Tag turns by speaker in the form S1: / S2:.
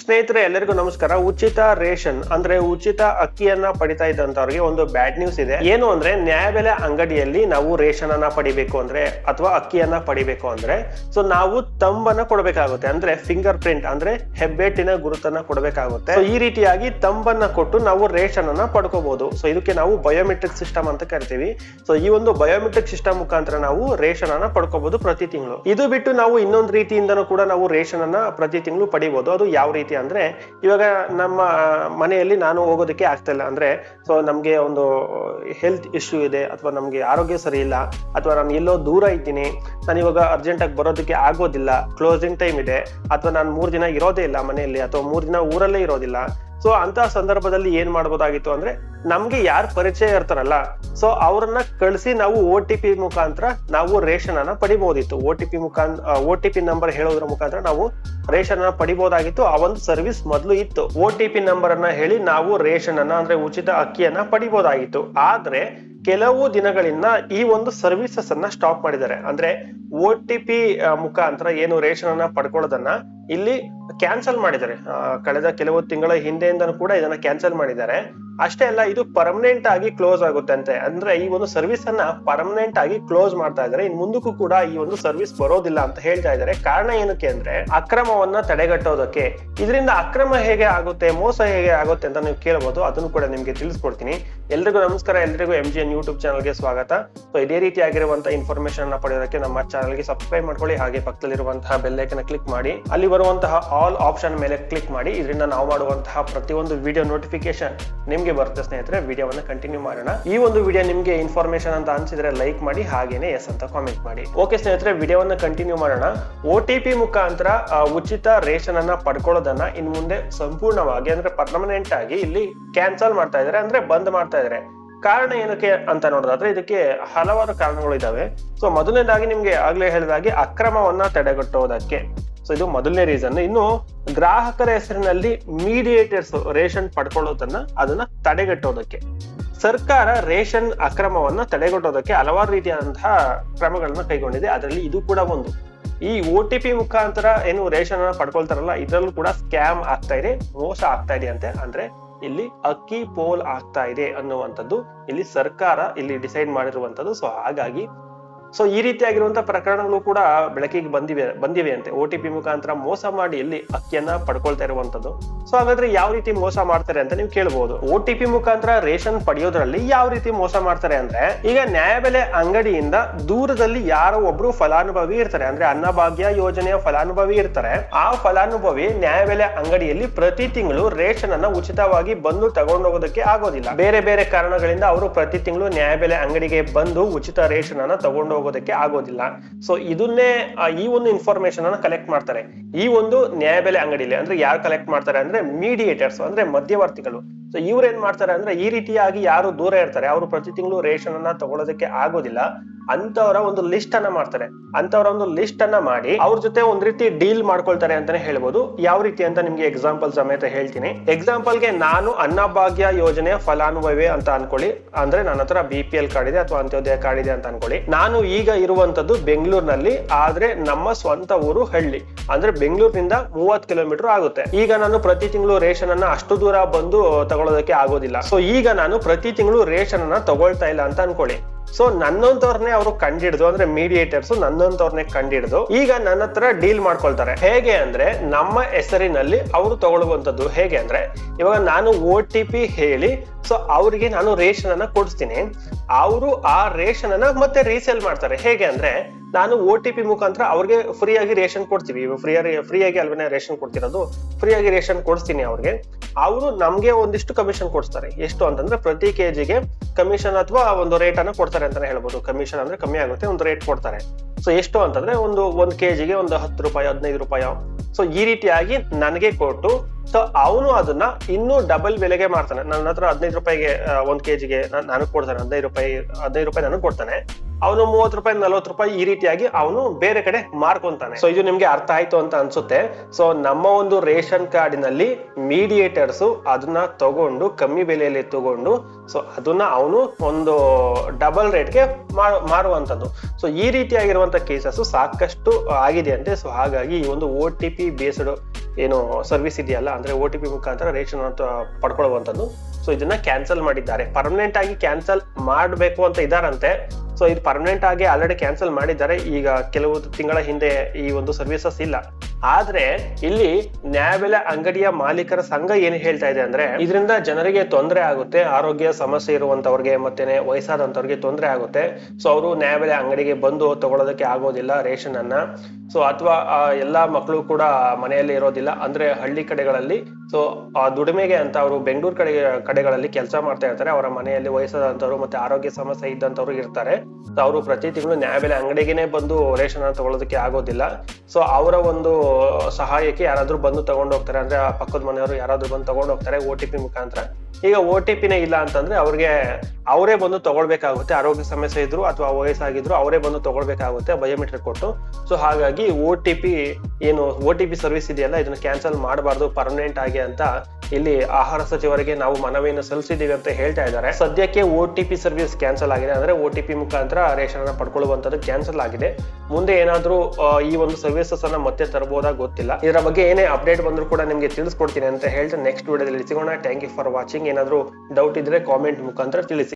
S1: ಸ್ನೇಹಿತರೆ, ಎಲ್ಲರಿಗೂ ನಮಸ್ಕಾರ. ಉಚಿತ ರೇಷನ್, ಅಂದ್ರೆ ಉಚಿತ ಅಕ್ಕಿಯನ್ನ ಪಡಿತಾ ಇದ್ದಂತವ್ರಿಗೆ ಒಂದು ಬ್ಯಾಡ್ ನ್ಯೂಸ್ ಇದೆ. ಏನು ಅಂದ್ರೆ ನ್ಯಾಯಬೆಲೆ ಅಂಗಡಿಯಲ್ಲಿ ನಾವು ರೇಷನ್ ಅನ್ನ ಪಡಿಬೇಕು ಅಂದ್ರೆ, ಅಥವಾ ಅಕ್ಕಿಯನ್ನ ಪಡಿಬೇಕು ಅಂದ್ರೆ, ಸೊ ನಾವು ತಂಬನ್ನ ಕೊಡಬೇಕಾಗುತ್ತೆ. ಅಂದ್ರೆ ಫಿಂಗರ್ ಪ್ರಿಂಟ್ ಅಂದ್ರೆ ಹೆಬ್ಬೆಟ್ಟಿನ ಗುರುತನ್ನ ಕೊಡಬೇಕಾಗುತ್ತೆ. ಈ ರೀತಿಯಾಗಿ ತಂಬನ್ನ ಕೊಟ್ಟು ನಾವು ರೇಷನ್ ಅನ್ನ ಪಡ್ಕೋಬಹುದು ಸೊ ಇದಕ್ಕೆ ನಾವು ಬಯೋಮೆಟ್ರಿಕ್ ಸಿಸ್ಟಮ್ ಅಂತ ಕರಿತೀವಿ. ಸೊ ಈ ಒಂದು ಬಯೋಮೆಟ್ರಿಕ್ ಸಿಸ್ಟಮ್ ಮುಖಾಂತರ ನಾವು ರೇಷನ್ ಅನ್ನ ಪಡ್ಕೋಬಹುದು ಪ್ರತಿ ತಿಂಗಳು. ಇದು ಬಿಟ್ಟು ನಾವು ಇನ್ನೊಂದು ರೀತಿಯಿಂದನೂ ಕೂಡ ನಾವು ರೇಷನ್ ಅನ್ನ ಪ್ರತಿ ತಿಂಗಳು ಪಡಿಬಹುದು ಅದು ಯಾವ ರೀತಿ ಅಂದ್ರೆ ಇವಾಗ ನಮ್ಮ ಮನೆಯಲ್ಲಿ ನಾನು ಹೋಗೋದಕ್ಕೆ ಆಗ್ತಾ ಇಲ್ಲ. ಅಂದ್ರೆ ಸೊ ನಮ್ಗೆ ಒಂದು ಹೆಲ್ತ್ ಇಶ್ಯೂ ಇದೆ, ಅಥವಾ ನಮ್ಗೆ ಆರೋಗ್ಯ ಸರಿ ಇಲ್ಲ, ಅಥವಾ ನಾನು ಎಲ್ಲೋ ದೂರ ಇದ್ದೀನಿ, ನಾನು ಇವಾಗ ಅರ್ಜೆಂಟ್ ಆಗಿ ಬರೋದಕ್ಕೆ ಆಗೋದಿಲ್ಲ ಕ್ಲೋಸಿಂಗ್ ಟೈಮ್ ಇದೆ, ಅಥವಾ ನಾನು ಮೂರ್ ದಿನ ಇರೋದೇ ಇಲ್ಲ ಮನೆಯಲ್ಲಿ, ಅಥವಾ ಮೂರ್ ದಿನ ಊರಲ್ಲೇ ಇರೋದಿಲ್ಲ ಸೊ ಅಂತ ಸಂದರ್ಭದಲ್ಲಿ ಏನ್ ಮಾಡ್ಬೋದಾಗಿತ್ತು ಅಂದ್ರೆ ನಮ್ಗೆ ಯಾರು ಪರಿಚಯ ಇರ್ತಾರಲ್ಲ ಸೊ ಅವ್ರನ್ನ ಕಳಿಸಿ ನಾವು ಓ ಟಿ ಪಿ ಮುಖಾಂತರ ನಾವು ರೇಷನ್ ಅನ್ನ ಪಡಿಬಹುದಿತ್ತು ಓ ಟಿ ಪಿ ಮುಖಾಂತರ ಓ ಟಿ ಪಿ ನಂಬರ್ ಹೇಳೋದ್ರ ಮುಖಾಂತರ ನಾವು ರೇಷನ್ ಅನ್ನ ಪಡಿಬಹುದಾಗಿತ್ತು ಆ ಒಂದು ಸರ್ವಿಸ್ ಮೊದಲು ಇತ್ತು. ಓ ಟಿ ಪಿ ನಂಬರ್ ಅನ್ನ ಹೇಳಿ ನಾವು ರೇಷನ್ ಅನ್ನ ಅಂದ್ರೆ ಉಚಿತ ಅಕ್ಕಿಯನ್ನ ಪಡಿಬಹುದಾಗಿತ್ತು ಆದ್ರೆ ಕೆಲವು ದಿನಗಳಿಂದ ಈ ಒಂದು ಸರ್ವಿಸಸ್ ಅನ್ನ ಸ್ಟಾಪ್ ಮಾಡಿದ್ದಾರೆ. ಅಂದ್ರೆ ಒ ಟಿ ಪಿ ಮುಖಾಂತರ ಏನು ರೇಷನ್ ಅನ್ನ ಪಡ್ಕೊಳ್ಳೋದನ್ನ ಇಲ್ಲಿ ಕ್ಯಾನ್ಸಲ್ ಮಾಡಿದ್ದಾರೆ. ಕಳೆದ ಕೆಲವು ತಿಂಗಳ ಹಿಂದೆಯಿಂದನೂ ಕೂಡ ಇದನ್ನ ಕ್ಯಾನ್ಸಲ್ ಮಾಡಿದ್ದಾರೆ. ಅಷ್ಟೇ ಅಲ್ಲ, ಇದು ಪರ್ಮನೆಂಟ್ ಆಗಿ ಕ್ಲೋಸ್ ಆಗುತ್ತೆ ಅಂತೆ ಅಂದ್ರೆ ಈ ಒಂದು ಸರ್ವಿಸ್ ಅನ್ನ ಪರ್ಮನೆಂಟ್ ಆಗಿ ಕ್ಲೋಸ್ ಮಾಡ್ತಾ ಇದ್ದಾರೆ. ಇನ್ ಮುಂದಕ್ಕೂ ಕೂಡ ಈ ಒಂದು ಸರ್ವಿಸ್ ಬರೋದಿಲ್ಲ ಅಂತ ಹೇಳ್ತಾ ಇದ್ದಾರೆ. ಕಾರಣ ಏನಕ್ಕೆ ಅಂದ್ರೆ ಅಕ್ರಮವನ್ನ ತಡೆಗಟ್ಟೋದಕ್ಕೆ. ಇದರಿಂದ ಅಕ್ರಮ ಹೇಗೆ ಆಗುತ್ತೆ, ಮೋಸ ಹೇಗೆ ಆಗುತ್ತೆ ಅಂತ ನೀವು ಕೇಳಬಹುದು ಅದನ್ನು ಕೂಡ ನಿಮ್ಗೆ ತಿಳಿಸ್ಕೊಡ್ತೀನಿ. ಎಲ್ರಿಗೂ ನಮಸ್ಕಾರ, ಎಲ್ರಿಗೂ ಎಂ ಜಿ ಎನ್ ಯೂಟ್ಯೂಬ್ ಚಾನಲ್ಗೆ ಸ್ವಾಗತ. ಸೊ ಇದೇ ರೀತಿಯಾಗಿರುವಂತಹ ಇನ್ಫಾರ್ಮೇಶನ್ ಅನ್ನ ಪಡೆಯೋದಕ್ಕೆ ನಮ್ಮ ಚಾನಲ್ಗೆ ಸಬ್ಸ್ಕ್ರೈಬ್ ಮಾಡ್ಕೊಳ್ಳಿ, ಹಾಗೆ ಪಕ್ಕದಲ್ಲಿರುವಂತಹ ಬೆಲ್ಲೈಕನ್ ಕ್ಲಿಕ್ ಮಾಡಿ. ಅಲ್ಲಿ ಬರುವಂತಹ ಆಲ್ ಆಪ್ಷನ್ ಮೇಲೆ ಕ್ಲಿಕ್ ಮಾಡಿ, ಇದರಿಂದ ನಾವು ಮಾಡುವಂತಹ ಪ್ರತಿಯೊಂದು ವಿಡಿಯೋ ನೋಟಿಫಿಕೇಶನ್ ನಿಮ್ಗೆ ಬರುತ್ತೆ ಸ್ನೇಹಿತರೆ. ವಿಡಿಯೋವನ್ನ ಕಂಟಿನ್ಯೂ ಮಾಡೋಣ. ಈ ಒಂದು ವಿಡಿಯೋ ನಿಮ್ಗೆ ಇನ್ಫಾರ್ಮೇಶನ್ ಅಂತ ಅನ್ಸಿದ್ರೆ ಲೈಕ್ ಮಾಡಿ, ಹಾಗೇನೆ ಎಸ್ ಅಂತ ಕಾಮೆಂಟ್ ಮಾಡಿ. ಓಕೆ ಸ್ನೇಹಿತರೆ ವಿಡಿಯೋವನ್ನ ಕಂಟಿನ್ಯೂ ಮಾಡೋಣ. ಓ ಟಿ ಪಿ ಮುಖಾಂತರ ಉಚಿತ ರೇಷನ್ ಅನ್ನ ಪಡ್ಕೊಳ್ಳೋದನ್ನ ಇನ್ ಮುಂದೆ ಸಂಪೂರ್ಣವಾಗಿ, ಅಂದ್ರೆ ಪರ್ಮನೆಂಟ್ ಆಗಿ ಇಲ್ಲಿ ಕ್ಯಾನ್ಸಲ್ ಮಾಡ್ತಾ ಇದಾರೆ ಅಂದ್ರೆ ಬಂದ್ ಮಾಡ್ತಾ ಇದಾರೆ ಕಾರಣ ಏನಕ್ಕೆ ಅಂತ ನೋಡೋದಾದ್ರೆ ಇದಕ್ಕೆ ಹಲವಾರು ಕಾರಣಗಳು ಇದಾವೆ. ಸೊ ಮೊದಲನೇದಾಗಿ ನಿಮ್ಗೆ ಆಗ್ಲೇ ಹೇಳಿದಾಗೆ ಅಕ್ರಮವನ್ನ ತಡೆಗಟ್ಟುವುದಕ್ಕೆ ಸೊ ಇದು ಮೊದಲನೇ ರೀಸನ್ ಇನ್ನು ಗ್ರಾಹಕರ ಹೆಸರಿನಲ್ಲಿ ಮೀಡಿಯೇಟರ್ಸ್ ರೇಷನ್ ಪಡ್ಕೊಳ್ಳೋದನ್ನ ಅದನ್ನ ತಡೆಗಟ್ಟೋದಕ್ಕೆ. ಸರ್ಕಾರ ರೇಷನ್ ಅಕ್ರಮವನ್ನ ತಡೆಗಟ್ಟೋದಕ್ಕೆ ಹಲವಾರು ರೀತಿಯಾದಂತಹ ಕ್ರಮಗಳನ್ನ ಕೈಗೊಂಡಿದೆ. ಅದರಲ್ಲಿ ಇದು ಕೂಡ ಒಂದು. ಈ ಒ ಟಿ ಪಿ ಮುಖಾಂತರ ಏನು ರೇಷನ್ ಅನ್ನ ಪಡ್ಕೊಳ್ತಾರಲ್ಲ, ಇದರಲ್ಲೂ ಕೂಡ ಸ್ಕ್ಯಾಮ್ ಆಗ್ತಾ ಇದೆ, ಮೋಸ ಆಗ್ತಾ ಇದೆ ಅಂತೆ ಅಂದ್ರೆ ಇಲ್ಲಿ ಅಕ್ಕಿ ಪೋಲ್ ಆಗ್ತಾ ಇದೆ ಅನ್ನುವಂಥದ್ದು ಇಲ್ಲಿ ಸರ್ಕಾರ ಇಲ್ಲಿ ಡಿಸೈಡ್ ಮಾಡಿರುವಂತದ್ದು ಸೊ ಹಾಗಾಗಿ ಸೊ ಈ ರೀತಿಯಾಗಿರುವಂತಹ ಪ್ರಕರಣಗಳು ಕೂಡ ಬೆಳಕಿಗೆ ಬಂದಿವೆ ಬಂದಿವೆ ಅಂತೆ ಓ ಟಿ ಪಿ ಮುಖಾಂತರ ಮೋಸ ಮಾಡಿ ಇಲ್ಲಿ ಅಕ್ಕಿಯನ್ನ ಪಡ್ಕೊಳ್ತಾ ಇರುವಂತದ್ದು. ಸೊ ಹಾಗಾದ್ರೆ ಯಾವ ರೀತಿ ಮೋಸ ಮಾಡ್ತಾರೆ ಅಂತ ನೀವು ಕೇಳಬಹುದು ಓ ಟಿ ಪಿ ಮುಖಾಂತರ ರೇಷನ್ ಪಡೆಯೋದ್ರಲ್ಲಿ ಯಾವ ರೀತಿ ಮೋಸ ಮಾಡ್ತಾರೆ ಅಂದ್ರೆ, ಈಗ ನ್ಯಾಯಬೆಲೆ ಅಂಗಡಿಯಿಂದ ದೂರದಲ್ಲಿ ಯಾರೋ ಒಬ್ರು ಫಲಾನುಭವಿ ಇರ್ತಾರೆ. ಅಂದ್ರೆ ಅನ್ನಭಾಗ್ಯ ಯೋಜನೆಯ ಫಲಾನುಭವಿ ಇರ್ತಾರೆ. ಆ ಫಲಾನುಭವಿ ನ್ಯಾಯಬೆಲೆ ಅಂಗಡಿಯಲ್ಲಿ ಪ್ರತಿ ತಿಂಗಳು ರೇಷನ್ ಅನ್ನ ಉಚಿತವಾಗಿ ಬಂದು ತಗೊಂಡು ಹೋಗೋದಕ್ಕೆ ಆಗೋದಿಲ್ಲ. ಬೇರೆ ಬೇರೆ ಕಾರಣಗಳಿಂದ ಅವರು ಪ್ರತಿ ತಿಂಗಳು ನ್ಯಾಯಬೆಲೆ ಅಂಗಡಿಗೆ ಬಂದು ಉಚಿತ ರೇಷನ್ ಅನ್ನ ತಗೊಂಡು ಹೋಗೋದಕ್ಕೆ ಆಗೋದಿಲ್ಲ. ಸೊ ಇದನ್ನೇ ಈ ಒಂದು ಇನ್ಫಾರ್ಮೇಶನ್ ಅನ್ನ ಕಲೆಕ್ಟ್ ಮಾಡ್ತಾರೆ. ಈ ಒಂದು ನ್ಯಾಯಬೆಲೆ ಅಂಗಡಿಲಿ ಅಂದ್ರೆ ಯಾರು ಕಲೆಕ್ಟ್ ಮಾಡ್ತಾರೆ ಅಂದ್ರೆ ಮೀಡಿಯೇಟರ್ಸ್ ಅಂದ್ರೆ ಮಧ್ಯವರ್ತಿಗಳು. ಸೊ ಇವ್ರು ಏನ್ ಮಾಡ್ತಾರೆ ಅಂದ್ರೆ ಈ ರೀತಿಯಾಗಿ ಯಾರು ದೂರ ಇರ್ತಾರೆ, ಅವರು ಪ್ರತಿ ತಿಂಗಳು ರೇಷನ್ ಅನ್ನ ತಗೊಳ್ಳೋದಕ್ಕೆ ಆಗೋದಿಲ್ಲ. ಅಂತವರ ಒಂದು ಲಿಸ್ಟ್ ಅನ್ನ ಮಾಡ್ತಾರೆ. ಅಂತವರ ಒಂದು ಲಿಸ್ಟ್ ಅನ್ನ ಮಾಡಿ ಅವ್ರ ಜೊತೆ ಒಂದ್ ರೀತಿ ಡೀಲ್ ಮಾಡ್ಕೊಳ್ತಾರೆ ಅಂತಾನೆ ಹೇಳ್ಬೋದು. ಯಾವ ರೀತಿ ಅಂತ ನಿಮ್ಗೆ ಎಕ್ಸಾಂಪಲ್ ಸಮೇತ ಹೇಳ್ತೀನಿ. ಎಕ್ಸಾಂಪಲ್ಗೆ ನಾನು ಅನ್ನಭಾಗ್ಯ ಯೋಜನೆಯ ಫಲಾನುಭವಿ ಅಂತ ಅನ್ಕೊಳ್ಳಿ. ಅಂದ್ರೆ ನನ್ನ ಹತ್ರ ಬಿ ಪಿ ಎಲ್ ಕಾರ್ಡ್ ಇದೆ ಅಥವಾ ಅಂತ್ಯೋದಯ ಕಾರ್ಡ್ ಇದೆ ಅಂತ ಅನ್ಕೊಳ್ಳಿ. ನಾನು ಈಗ ಇರುವಂತದ್ದು ಬೆಂಗಳೂರಿನಲ್ಲಿ, ಆದ್ರೆ ನಮ್ಮ ಸ್ವಂತ ಊರು ಹಳ್ಳಿ. ಅಂದ್ರೆ ಬೆಂಗಳೂರಿನಿಂದ ಮೂವತ್ ಕಿಲೋಮೀಟರ್ ಆಗುತ್ತೆ. ಈಗ ನಾನು ಪ್ರತಿ ತಿಂಗಳು ರೇಷನ್ ಅನ್ನ ಅಷ್ಟು ದೂರ ಬಂದು ತಗೊಳ್ಳೋದಕ್ಕೆ ಆಗೋದಿಲ್ಲ. ಸೊ ಈಗ ನಾನು ಪ್ರತಿ ತಿಂಗಳು ರೇಷನ್ ಅನ್ನ ತಗೊಳ್ತಾ ಇಲ್ಲ ಅಂತ ಅನ್ಕೊಳ್ಳಿ. ಸೊ ನನ್ನಂತವ್ರನ್ನೇ ಅವರು ಕಂಡಿಡ್ದು, ಅಂದ್ರೆ ಮೀಡಿಯೇಟರ್ಸ್ ನನ್ನಂತವ್ರನ್ನೇ ಕಂಡಿಡ್ದು, ಈಗ ನನ್ನ ಹತ್ರ ಡೀಲ್ ಮಾಡ್ಕೊಳ್ತಾರೆ. ಹೇಗೆ ಅಂದ್ರೆ, ನಮ್ಮ ಹೆಸರಿನಲ್ಲಿ ಅವರು ತಗೊಳ್ಳುವಂತದ್ದು ಹೇಗೆ ಅಂದ್ರೆ, ಇವಾಗ ನಾನು ಓ ಟಿ ಪಿ ಹೇಳಿ ಸೊ ಅವ್ರಿಗೆ ನಾನು ರೇಷನ್ ಅನ್ನ ಕೊಡಿಸ್ತೀನಿ. ಅವರು ಆ ರೇಷನ್ ಅನ್ನ ಮತ್ತೆ ರೀಸೇಲ್ ಮಾಡ್ತಾರೆ. ಹೇಗೆ ಅಂದ್ರೆ, ನಾನು ಒ ಟಿ ಪಿ ಮುಖಾಂತರ ಅವ್ರಿಗೆ ಫ್ರೀಯಾಗಿ ರೇಷನ್ ಕೊಡ್ತೀವಿ. ಫ್ರೀ ಫ್ರೀ ಆಗಿ ಅಲ್ವೇ ರೇಷನ್ ಕೊಡ್ತಿರೋದು, ಫ್ರೀಯಾಗಿ ರೇಷನ್ ಕೊಡಿಸ್ತೀನಿ ಅವ್ರಿಗೆ. ಅವರು ನಮ್ಗೆ ಒಂದಿಷ್ಟು ಕಮಿಷನ್ ಕೊಡ್ತಾರೆ ಎಷ್ಟು ಅಂತಂದ್ರೆ, ಪ್ರತಿ ಕೆಜಿಗೆ ಕಮಿಷನ್ ಅಥವಾ ಒಂದು ರೇಟ್ ಅನ್ನ ಕೊಡ್ತಾರೆ ಅಂತಾನೆ ಹೇಳ್ಬೋದು. ಕಮಿಷನ್ ಅಂದ್ರೆ ಕಮ್ಮಿ ಆಗುತ್ತೆ, ಒಂದು ರೇಟ್ ಕೊಡ್ತಾರೆ. ಸೊ ಎಷ್ಟು ಅಂತಂದ್ರೆ ಒಂದು, ಒಂದ್ ಕೆಜಿಗೆ ಒಂದು ಹತ್ತು ರೂಪಾಯಿ, ಹದಿನೈದು ರೂಪಾಯಿ. ಸೊ ಈ ರೀತಿಯಾಗಿ ನನಗೆ ಕೊಟ್ಟು ಸೊ ಅವನು ಅದನ್ನ ಇನ್ನೂ ಡಬಲ್ ಬೆಲೆಗೆ ಮಾರ್ತಾನೆ ನನ್ನ ಹತ್ರ ಹದಿನೈದು ರೂಪಾಯಿಗೆ ಒಂದ್ ಕೆಜಿಗೆ ನಾನು ಕೊಡ್ತಾನೆ. ಹದಿನೈದು ರೂಪಾಯಿ ಹದಿನೈದು ರೂಪಾಯಿ ನನಗೆ ಕೊಡ್ತಾನೆ. ಅವನು ಮೂವತ್ತು ರೂಪಾಯಿ, ನಲ್ವತ್ತು ರೂಪಾಯಿ ಈ ರೀತಿಯಾಗಿ ಅವನು ಬೇರೆ ಕಡೆ ಮಾರ್ಕೊಂತಾನೆ. ಸೊ ಇದು ನಿಮ್ಗೆ ಅರ್ಥ ಆಯ್ತು ಅಂತ ಅನ್ಸುತ್ತೆ. ಸೊ ನಮ್ಮ ಒಂದು ರೇಷನ್ ಕಾರ್ಡಿನಲ್ಲಿ ಮೀಡಿಯೇಟರ್ಸ್ ಅದನ್ನ ತಗೊಂಡು, ಕಮ್ಮಿ ಬೆಲೆಯಲ್ಲಿ ತಗೊಂಡು ಸೊ ಅದನ್ನ ಅವನು ಒಂದು ಡಬಲ್ ರೇಟ್ಗೆ ಮಾರುವಂತದ್ದು ಸೊ ಈ ರೀತಿಯಾಗಿರುವಂತ ಕೇಸಸ್ ಸಾಕಷ್ಟು ಆಗಿದೆ ಅಂತೆ. ಸೊ ಹಾಗಾಗಿ ಈ ಒಂದು ಓ ಟಿ ಪಿ ಬೇಸ್ಡ್ ಏನು ಸರ್ವಿಸ್ ಇದೆಯಲ್ಲ, ಅಂದ್ರೆ ಒ ಟಿ ಪಿ ಮುಖಾಂತರ ರೇಷನ್ ಅಂತ ಪಡ್ಕೊಳ್ಳುವಂಥದ್ದು. ಸೊ ಇದನ್ನ ಕ್ಯಾನ್ಸಲ್ ಮಾಡಿದ್ದಾರೆ. ಪರ್ಮನೆಂಟ್ ಆಗಿ ಕ್ಯಾನ್ಸಲ್ ಮಾಡಬೇಕು ಅಂತ ಇದಾರಂತೆ. ಸೊ ಇದು ಪರ್ಮನೆಂಟ್ ಆಗಿ ಆಲ್ರೆಡಿ ಕ್ಯಾನ್ಸಲ್ ಮಾಡಿದ್ದಾರೆ. ಈಗ ಕೆಲವು ತಿಂಗಳ ಹಿಂದೆ ಈ ಒಂದು ಸರ್ವಿಸಸ್ ಇಲ್ಲ. ಆದ್ರೆ ಇಲ್ಲಿ ನ್ಯಾಯಬೆಲೆ ಅಂಗಡಿಯ ಮಾಲೀಕರ ಸಂಘ ಏನ್ ಹೇಳ್ತಾ ಇದೆ ಅಂದ್ರೆ, ಇದರಿಂದ ಜನರಿಗೆ ತೊಂದರೆ ಆಗುತ್ತೆ, ಆರೋಗ್ಯ ಸಮಸ್ಯೆ ಇರುವಂತವ್ರಿಗೆ ಮತ್ತೆ ವಯಸ್ಸಾದಂತವ್ರಿಗೆ ತೊಂದರೆ ಆಗುತ್ತೆ. ಸೊ ಅವರು ನ್ಯಾಯಬೆಲೆ ಅಂಗಡಿಗೆ ಬಂದು ತಗೊಳ್ಳೋದಕ್ಕೆ ಆಗೋದಿಲ್ಲ ರೇಷನ್ ಅನ್ನ ಸೊ ಅಥವಾ ಎಲ್ಲಾ ಮಕ್ಕಳು ಕೂಡ ಮನೆಯಲ್ಲಿ ಇರೋದಿಲ್ಲ, ಅಂದ್ರೆ ಹಳ್ಳಿ ಕಡೆಗಳಲ್ಲಿ. ಸೊ ಆ ದುಡಿಮೆಗೆ ಅಂತ ಅವರು ಬೆಂಗಳೂರು ಕಡೆ, ಕಡೆಗಳಲ್ಲಿ ಕೆಲಸ ಮಾಡ್ತಾ ಇರ್ತಾರೆ. ಅವರ ಮನೆಯಲ್ಲಿ ವಯಸ್ಸಾದಂತವ್ರು ಮತ್ತೆ ಆರೋಗ್ಯ ಸಮಸ್ಯೆ ಇದ್ದಂತವ್ರು ಇರ್ತಾರೆ. ಅವರು ಪ್ರತಿ ತಿಂಗಳು ನ್ಯಾಯಬೆಲೆ ಅಂಗಡಿಗೆನೆ ಬಂದು ರೇಷನ್ ಅನ್ನ ತಗೊಳ್ಳೋದಕ್ಕೆ ಆಗೋದಿಲ್ಲ. ಸೊ ಅವರ ಒಂದು ಸಹಾಯಕ್ಕೆ ಯಾರಾದ್ರೂ ಬಂದು ತಗೊಂಡು ಹೋಗ್ತಾರೆ. ಅಂದ್ರೆ ಆ ಪಕ್ಕದ ಮನೆಯವರು ಯಾರಾದ್ರೂ ಬಂದು ತಗೊಂಡು ಹೋಗ್ತಾರೆ ಓ ಟಿ ಪಿ ಮುಖಾಂತರ. ಈಗ ಓ ಟಿ ಪಿನೇ ಇಲ್ಲ ಅಂತಂದ್ರೆ ಅವ್ರಿಗೆ, ಅವರೇ ಬಂದು ತಗೊಳ್ಬೇಕಾಗುತ್ತೆ. ಆರೋಗ್ಯ ಸಮಸ್ಯೆ ಇದ್ರು ಅಥವಾ ವಯಸ್ಸಾಗಿದ್ರು ಅವರೇ ಬಂದು ತಗೊಳ್ಬೇಕಾಗುತ್ತೆ ಬಯೋಮೆಟ್ರಿಕ್ ಕೊಟ್ಟು. ಸೊ ಹಾಗಾಗಿ ಓ ಟಿ ಪಿ ಏನು ಒ ಟಿ ಪಿ ಸರ್ವಿಸ್ ಇದೆಯಲ್ಲ, ಇದನ್ನ ಕ್ಯಾನ್ಸಲ್ ಮಾಡಬಾರ್ದು ಪರ್ಮನೆಂಟ್ ಆಗಿ ಅಂತ ಇಲ್ಲಿ ಆಹಾರ ಸಚಿವರಿಗೆ ನಾವು ಮನವಿಯನ್ನು ಸಲ್ಲಿಸಿದ್ದೀವಿ ಅಂತ ಹೇಳ್ತಾ ಇದ್ದಾರೆ. ಸದ್ಯಕ್ಕೆ ಒ ಸರ್ವಿಸ್ ಕ್ಯಾನ್ಸಲ್ ಆಗಿದೆ. ಅಂದ್ರೆ ಒ ಟಿ ಪಿ ಮುಖಾಂತರ ರೇಷನ್ ಪಡ್ಕೊಳ್ಳುವಂತದ್ದು ಕ್ಯಾನ್ಸಲ್ ಆಗಿದೆ. ಮುಂದೆ ಏನಾದರೂ ಈ ಒಂದು ಸರ್ವಿಸಸ್ ಅನ್ನ ಮತ್ತೆ ತರಬಹುದಾ ಗೊತ್ತಿಲ್ಲ. ಇದರ ಬಗ್ಗೆ ಏನೇ ಅಪ್ಡೇಟ್ ಬಂದ್ರು ಕೂಡ ನಿಮಗೆ ತಿಳಿಸ್ಕೊಡ್ತೀನಿ ಅಂತ ಹೇಳ್ತಾ ನೆಕ್ಸ್ಟ್ ವಿಡಿಯೋದಲ್ಲಿ ಸಿಗೋಣ ಥ್ಯಾಂಕ್ ಯು ಫಾರ್ ವಾಚಿಂಗ್ ಏನಾದರೂ ಡೌಟ್ ಇದ್ರೆ ಕಾಮೆಂಟ್ ಮುಖಾಂತರ ತಿಳಿಸಿ.